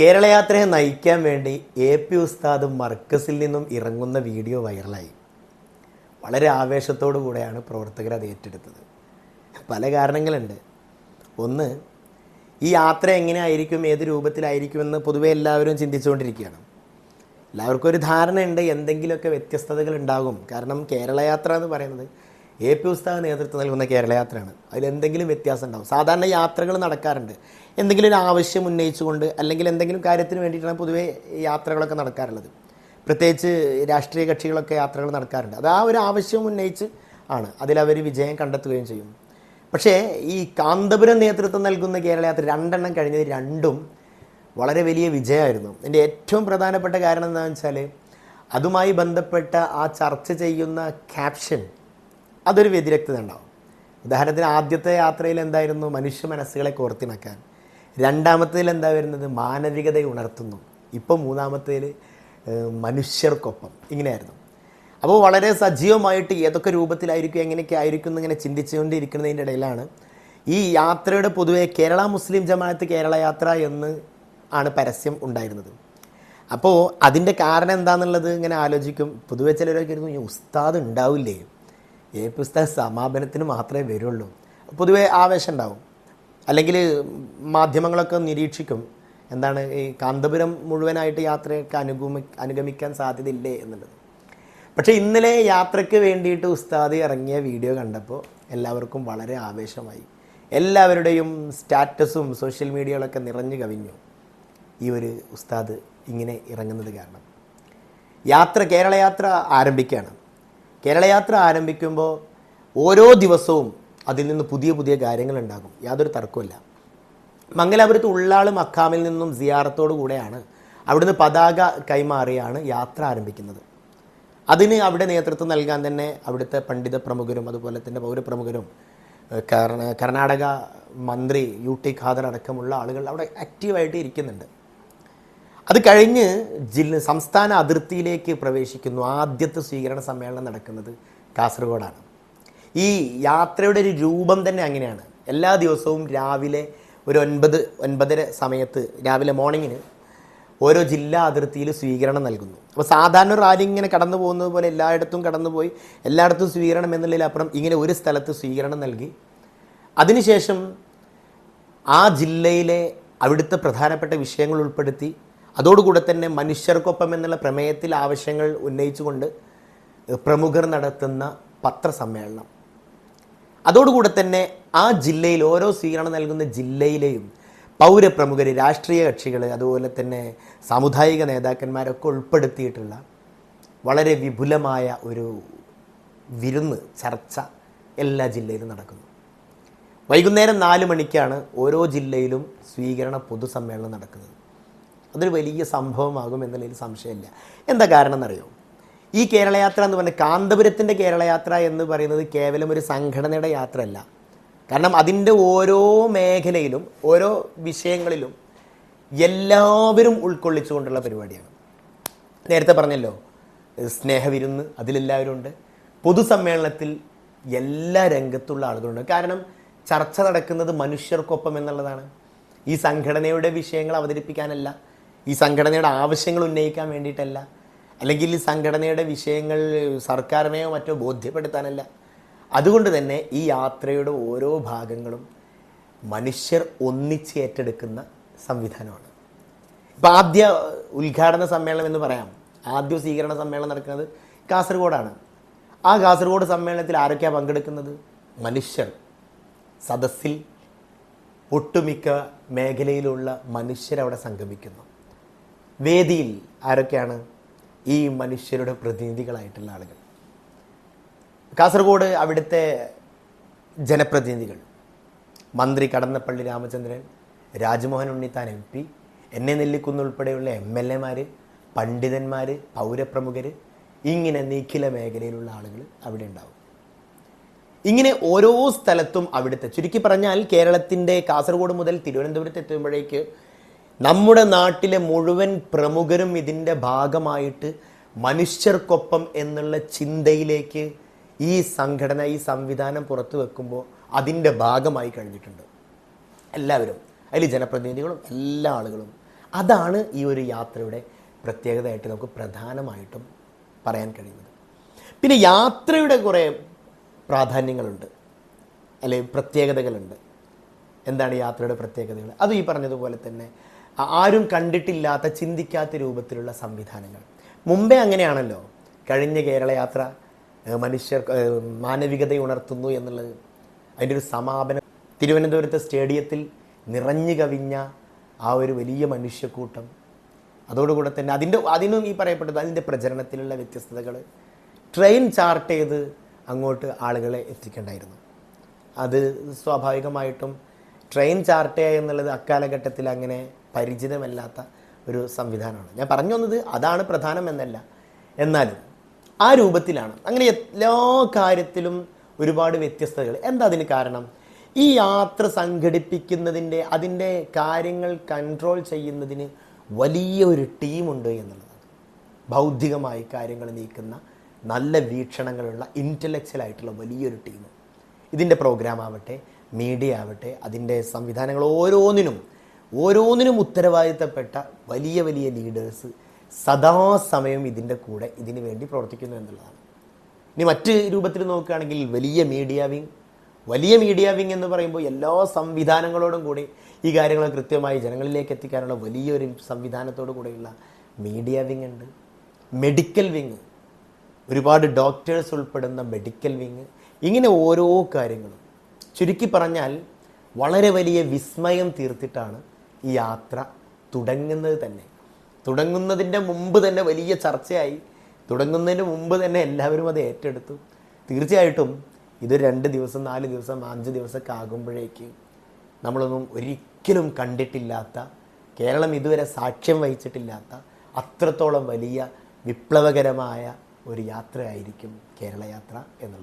കേരളയാത്രയെ നയിക്കാൻ വേണ്ടി A P ഉസ്താദ് മർക്കസിൽ നിന്നും ഇറങ്ങുന്ന വീഡിയോ വൈറലായി. വളരെ ആവേശത്തോടു കൂടെയാണ് പ്രവർത്തകർ അത് ഏറ്റെടുത്തത്. പല കാരണങ്ങളുണ്ട്. ഒന്ന് ഈ യാത്ര എങ്ങനെയായിരിക്കും ഏത് രൂപത്തിലായിരിക്കുമെന്ന് പൊതുവെ എല്ലാവരും ചിന്തിച്ചുകൊണ്ടിരിക്കുകയാണ്. എല്ലാവർക്കും ഒരു ധാരണയുണ്ട് എന്തെങ്കിലുമൊക്കെ വ്യത്യസ്തതകൾ ഉണ്ടാകും. കാരണം കേരളയാത്ര എന്ന് പറയുന്നത് എ പി ഉസ്താദ് നേതൃത്വം നൽകുന്ന കേരളയാത്രയാണ് അതിൽ എന്തെങ്കിലും വ്യത്യാസം ഉണ്ടാവും. സാധാരണ യാത്രകൾ നടക്കാറുണ്ട്. എന്തെങ്കിലും ഒരു ആവശ്യം ഉന്നയിച്ചുകൊണ്ട് അല്ലെങ്കിൽ എന്തെങ്കിലും കാര്യത്തിന് വേണ്ടിയിട്ടാണ് പൊതുവേ യാത്രകളൊക്കെ നടക്കാറുള്ളത്. പ്രത്യേകിച്ച് രാഷ്ട്രീയ കക്ഷികളൊക്കെ യാത്രകൾ നടക്കാറുണ്ട്. അത് ആ ഒരു ആവശ്യം ഉന്നയിച്ച് ആണ്. അതിലവർ വിജയം കണ്ടെത്തുകയും ചെയ്യും. പക്ഷേ ഈ കാന്തപുരം നേതൃത്വം നൽകുന്ന കേരള യാത്ര രണ്ടെണ്ണം കഴിഞ്ഞത് രണ്ടും വളരെ വലിയ വിജയമായിരുന്നു. എന്റെ ഏറ്റവും പ്രധാനപ്പെട്ട കാരണം എന്താണെന്ന് വെച്ചാൽ അതുമായി ബന്ധപ്പെട്ട ആ ചർച്ച ചെയ്യുന്ന ക്യാപ്ഷൻ അതൊരു വ്യതിരക്തത ഉണ്ടാവും. ഉദാഹരണത്തിന് ആദ്യത്തെ യാത്രയിൽ എന്തായിരുന്നു? മനുഷ്യ മനസ്സുകളെ കോർത്തിണക്കാൻ. രണ്ടാമത്തേതിൽ എന്താ വരുന്നത്? മാനവികതയെ ഉണർത്തുന്നു. ഇപ്പോൾ മൂന്നാമത്തേതിൽ ഏഹ്, മനുഷ്യർക്കൊപ്പം. ഇങ്ങനെയായിരുന്നു. അപ്പോൾ വളരെ സജീവമായിട്ട് ഏതൊക്കെ രൂപത്തിലായിരിക്കും എങ്ങനെയൊക്കെ ആയിരിക്കും എന്നിങ്ങനെ ചിന്തിച്ചുകൊണ്ടിരിക്കുന്നതിന്റെ ഇടയിലാണ് ഈ യാത്രയുടെ പൊതുവെ കേരള മുസ്ലിം ജമാഅത്ത് കേരള യാത്ര എന്ന് ആണ് പരസ്യം ഉണ്ടായിരുന്നത്. അപ്പോൾ അതിന്റെ കാരണം എന്താണെന്നുള്ളത് ഇങ്ങനെ ആലോചിക്കും. പൊതുവെ ചിലരൊക്കെ ഇരുന്നു ഉസ്താദ് ഉണ്ടാവില്ലേ? ഏ പുസ്തക സമാപനത്തിന് മാത്രമേ വരുള്ളൂ. പൊതുവെ ആവേശം ഉണ്ടാവും. അല്ലെങ്കിൽ മാധ്യമങ്ങളൊക്കെ നിരീക്ഷിക്കും എന്താണ് ഈ കാന്തപുരം മുഴുവനായിട്ട് യാത്രയൊക്കെ അനുഗമി അനുഗമിക്കാൻ സാധ്യതയില്ലേ എന്നുള്ളത്. പക്ഷേ ഇന്നലെ യാത്രയ്ക്ക് വേണ്ടിയിട്ട് ഉസ്താദ് ഇറങ്ങിയ വീഡിയോ കണ്ടപ്പോൾ എല്ലാവർക്കും വളരെ ആവേശമായി. എല്ലാവരുടെയും സ്റ്റാറ്റസും സോഷ്യൽ മീഡിയകളൊക്കെ നിറഞ്ഞു കവിഞ്ഞു. ഈ ഒരു ഉസ്താദ് ഇങ്ങനെ ഇറങ്ങുന്നത് കാരണം. യാത്ര കേരള യാത്ര ആരംഭിക്കുകയാണ്. കേരളയാത്ര ആരംഭിക്കുമ്പോൾ ഓരോ ദിവസവും അതിൽ നിന്ന് പുതിയ പുതിയ കാര്യങ്ങൾ ഉണ്ടാകും യാതൊരു തർക്കമില്ല മംഗലാപുരത്ത് ഉള്ളാളും അക്കാമിൽ നിന്നും സിയാറത്തോടു കൂടെയാണ് അവിടുന്ന് പതാക കൈമാറിയാണ് യാത്ര ആരംഭിക്കുന്നത്. അതിന് അവിടെ നേതൃത്വം നൽകാൻ തന്നെ അവിടുത്തെ പണ്ഡിത പ്രമുഖരും അതുപോലെ തന്നെ പൗരപ്രമുഖരും കർണാടക മന്ത്രി യു ടി ഖാദർ അടക്കമുള്ള ആളുകൾ അവിടെ ആക്റ്റീവായിട്ട് ഇരിക്കുന്നുണ്ട്. അത് കഴിഞ്ഞ് ജില്ല സംസ്ഥാന അതിർത്തിയിലേക്ക് പ്രവേശിക്കുന്നു. ആദ്യത്തെ സ്വീകരണ സമ്മേളനം നടക്കുന്നത് കാസർഗോഡാണ്. ഈ യാത്രയുടെ ഒരു രൂപം തന്നെ അങ്ങനെയാണ്. എല്ലാ ദിവസവും രാവിലെ ഒരു ഒൻപത് ഒൻപതര സമയത്ത് രാവിലെ മോർണിംഗിന് ഓരോ ജില്ലാ അതിർത്തിയിൽ സ്വീകരണം നൽകുന്നു. അപ്പോൾ സാധാരണ റാലി ഇങ്ങനെ കടന്നു പോകുന്നത് പോലെ എല്ലായിടത്തും കടന്നുപോയി എല്ലായിടത്തും സ്വീകരണം എന്നുള്ളതിലപ്പുറം ഇങ്ങനെ ഒരു സ്ഥലത്ത് സ്വീകരണം നൽകി. അതിനുശേഷം ആ ജില്ലയിലെ അവിടുത്തെ പ്രധാനപ്പെട്ട വിഷയങ്ങൾ ഉൾപ്പെടുത്തി അതോടുകൂടെ തന്നെ മനുഷ്യർക്കൊപ്പം എന്നുള്ള പ്രമേയത്തിൽ ആവശ്യങ്ങൾ ഉന്നയിച്ചുകൊണ്ട് പ്രമുഖർ നടത്തുന്ന പത്രസമ്മേളനം. അതോടുകൂടെ തന്നെ ആ ജില്ലയിൽ ഓരോ സ്വീകരണം നൽകുന്ന ജില്ലയിലെയും പൗരപ്രമുഖർ രാഷ്ട്രീയ കക്ഷികൾ അതുപോലെ തന്നെ സാമുദായിക നേതാക്കന്മാരൊക്കെ ഉൾപ്പെടുത്തിയിട്ടുള്ള വളരെ വിപുലമായ ഒരു വിരുന്ന് ചർച്ച എല്ലാ ജില്ലയിലും നടക്കുന്നു. വൈകുന്നേരം നാല് മണിക്കാണ് ഓരോ ജില്ലയിലും സ്വീകരണ പൊതുസമ്മേളനം നടക്കുന്നത്. അതൊരു വലിയ സംഭവമാകും എന്നുള്ളതിൽ സംശയമില്ല. എന്താ കാരണം എന്നറിയോ ഈ കേരളയാത്ര എന്ന് പറഞ്ഞാൽ കാന്തപുരത്തിന്റെ കേരളയാത്ര എന്ന് പറയുന്നത് കേവലം ഒരു സംഘടനയുടെ യാത്രയല്ല. കാരണം അതിന്റെ ഓരോ മേഖലയിലും ഓരോ വിഷയങ്ങളിലും എല്ലാവരും ഉൾക്കൊള്ളിച്ചുകൊണ്ടുള്ള പരിപാടിയാണ്. നേരത്തെ പറഞ്ഞല്ലോ സ്നേഹവിരുന്ന് അതിലെല്ലാവരും ഉണ്ട്. പൊതുസമ്മേളനത്തിൽ എല്ലാ രംഗത്തുള്ള ആളുകളുണ്ട്. കാരണം ചർച്ച നടക്കുന്നത് മനുഷ്യർക്കൊപ്പം എന്നുള്ളതാണ്. ഈ സംഘടനയുടെ വിഷയങ്ങൾ അവതരിപ്പിക്കാനല്ല. ഈ സംഘടനയുടെ ആവശ്യങ്ങൾ ഉന്നയിക്കാൻ വേണ്ടിയിട്ടല്ല. അല്ലെങ്കിൽ ഈ സംഘടനയുടെ വിഷയങ്ങൾ സർക്കാരിനെയോ മറ്റോ ബോധ്യപ്പെടുത്താനല്ല. അതുകൊണ്ട് തന്നെ ഈ യാത്രയുടെ ഓരോ ഭാഗങ്ങളും മനുഷ്യർ ഒന്നിച്ച് ഏറ്റെടുക്കുന്ന സംവിധാനമാണ്. ഇപ്പം ആദ്യ ഉദ്ഘാടന സമ്മേളനം എന്ന് പറയാം. ആദ്യ സ്വീകരണ സമ്മേളനം നടക്കുന്നത് കാസർഗോഡാണ്. ആ കാസർഗോഡ് സമ്മേളനത്തിൽ ആരൊക്കെയാണ് പങ്കെടുക്കുന്നത്? മനുഷ്യർ. സദസ്സിൽ ഒട്ടുമിക്ക മേഖലയിലുള്ള മനുഷ്യരവിടെ സംഗമിക്കുന്നു. വേദിയിൽ ആരൊക്കെയാണ് ഈ മനുഷ്യരുടെ പ്രതിനിധികളായിട്ടുള്ള ആളുകൾ? കാസർഗോഡ് അവിടുത്തെ ജനപ്രതിനിധികൾ. മന്ത്രി Kadannappally Ramachandran Rajmohan Unnithan M P N A Nellikkunnu ഉൾപ്പെടെയുള്ള എം എൽ എമാർ പണ്ഡിതന്മാർ പൗരപ്രമുഖർ ഇങ്ങനെ നിഖില മേഖലയിലുള്ള ആളുകൾ അവിടെ ഉണ്ടാവും. ഇങ്ങനെ ഓരോ സ്ഥലത്തും അവിടുത്തെ ചുരുക്കി പറഞ്ഞാൽ കേരളത്തിന്റെ കാസർഗോഡ് മുതൽ തിരുവനന്തപുരത്ത് എത്തുമ്പോഴേക്ക് നമ്മുടെ നാട്ടിലെ മുഴുവൻ പ്രമുഖരും ഇതിന്റെ ഭാഗമായിട്ട് മനുഷ്യർക്കൊപ്പം എന്നുള്ള ചിന്തയിലേക്ക് ഈ സംഘടന ഈ സംവിധാനം പുറത്തു വെക്കുമ്പോൾ അതിന്റെ ഭാഗമായി കഴിഞ്ഞിട്ടുണ്ട്. എല്ലാവരും അതിൽ ജനപ്രതിനിധികളും എല്ലാ ആളുകളും. അതാണ് ഈ ഒരു യാത്രയുടെ പ്രത്യേകതയായിട്ട് നമുക്ക് പ്രധാനമായിട്ടും പറയാൻ കഴിയുന്നത്. പിന്നെ യാത്രയുടെ കുറേ പ്രാധാന്യങ്ങളുണ്ട് അല്ലെ പ്രത്യേകതകളുണ്ട്. എന്താണ് യാത്രയുടെ പ്രത്യേകതകൾ? അത് ഈ പറഞ്ഞതുപോലെ തന്നെ ആരും കണ്ടിട്ടില്ലാത്ത ചിന്തിക്കാത്ത രൂപത്തിലുള്ള സംവിധാനങ്ങൾ. മുമ്പേ അങ്ങനെയാണല്ലോ. കഴിഞ്ഞ കേരളയാത്ര മനുഷ്യർ മാനവികത ഉണർത്തുന്നു എന്നുള്ളത്. അതിന്റെ ഒരു സമാപനം. തിരുവനന്തപുരത്തെ സ്റ്റേഡിയത്തിൽ നിറഞ്ഞു കവിഞ്ഞ ആ ഒരു വലിയ മനുഷ്യക്കൂട്ടം. അതോടുകൂടെ തന്നെ അതിന്റെ അതിനും ഈ പറയപ്പെട്ടത് അതിന്റെ പ്രചരണത്തിലുള്ള വ്യത്യസ്തതകൾ ട്രെയിൻ ചാർട്ട് ചെയ്ത് അങ്ങോട്ട് ആളുകളെ എത്തിക്കേണ്ടായിരുന്നു. അത് സ്വാഭാവികമായിട്ടും ട്രെയിൻ ചാർട്ട് ചെയ്യുക എന്നുള്ളത് അക്കാലഘട്ടത്തിൽ അങ്ങനെ പരിചിതമല്ലാത്ത ഒരു സംവിധാനമാണ്. ഞാൻ പറഞ്ഞു വന്നത് അതാണ് പ്രധാനം എന്നല്ല എന്നാലും ആ രൂപത്തിലാണ്. അങ്ങനെ എല്ലാ കാര്യത്തിലും ഒരുപാട് വ്യത്യസ്തതകൾ. എന്താ അതിന് കാരണം? ഈ യാത്ര സംഘടിപ്പിക്കുന്നതിന്റെ അതിന്റെ കാര്യങ്ങൾ കൺട്രോൾ ചെയ്യുന്നതിന് വലിയ ഒരു ടീമുണ്ട് എന്നുള്ളത്. ബൗദ്ധികമായി കാര്യങ്ങൾ നീക്കുന്ന നല്ല വീക്ഷണങ്ങളുള്ള ഇന്റലക്ച്വൽ ആയിട്ടുള്ള വലിയൊരു ടീം ഇതിന്റെ പ്രോഗ്രാം ആവട്ടെ മീഡിയ ആവട്ടെ അതിന്റെ സംവിധാനങ്ങൾ ഓരോന്നിനും ഓരോന്നിനും ഉത്തരവാദിത്തപ്പെട്ട വലിയ വലിയ ലീഡേഴ്സ് സദാസമയം ഇതിന്റെ കൂടെ ഇതിനു വേണ്ടി പ്രവർത്തിക്കുന്നു എന്നുള്ളതാണ്. ഇനി മറ്റ് രൂപത്തിൽ നോക്കുകയാണെങ്കിൽ വലിയ മീഡിയ വിങ് വലിയ മീഡിയ വിങ് എന്ന് പറയുമ്പോൾ എല്ലാ സംവിധാനങ്ങളോടും കൂടി ഈ കാര്യങ്ങൾ കൃത്യമായി ജനങ്ങളിലേക്ക് എത്തിക്കാനുള്ള വലിയൊരു സംവിധാനത്തോടു കൂടെയുള്ള മീഡിയ വിങ് ഉണ്ട്. മെഡിക്കൽ വിങ് ഒരുപാട് ഡോക്ടേഴ്സ് ഉൾപ്പെടുന്ന മെഡിക്കൽ വിങ് ഇങ്ങനെ ഓരോ കാര്യങ്ങളും. ചുരുക്കി പറഞ്ഞാൽ വളരെ വലിയ വിസ്മയം തീർത്തിട്ടാണ് ഈ യാത്ര തുടങ്ങുന്നത് തന്നെ. തുടങ്ങുന്നതിന്റെ മുമ്പ് തന്നെ വലിയ ചർച്ചയായി. തുടങ്ങുന്നതിന് മുമ്പ് തന്നെ എല്ലാവരും അത് ഏറ്റെടുത്തു. തീർച്ചയായിട്ടും ഇത് രണ്ട് ദിവസം നാല് ദിവസം അഞ്ച് ദിവസമൊക്കെ ആകുമ്പോഴേക്ക് നമ്മളൊന്നും ഒരിക്കലും കണ്ടിട്ടില്ലാത്ത കേരളം ഇതുവരെ സാക്ഷ്യം വഹിച്ചിട്ടില്ലാത്ത അത്രത്തോളം വലിയ വിപ്ലവകരമായ ഒരു യാത്രയായിരിക്കും കേരള യാത്ര എന്നുള്ളത്.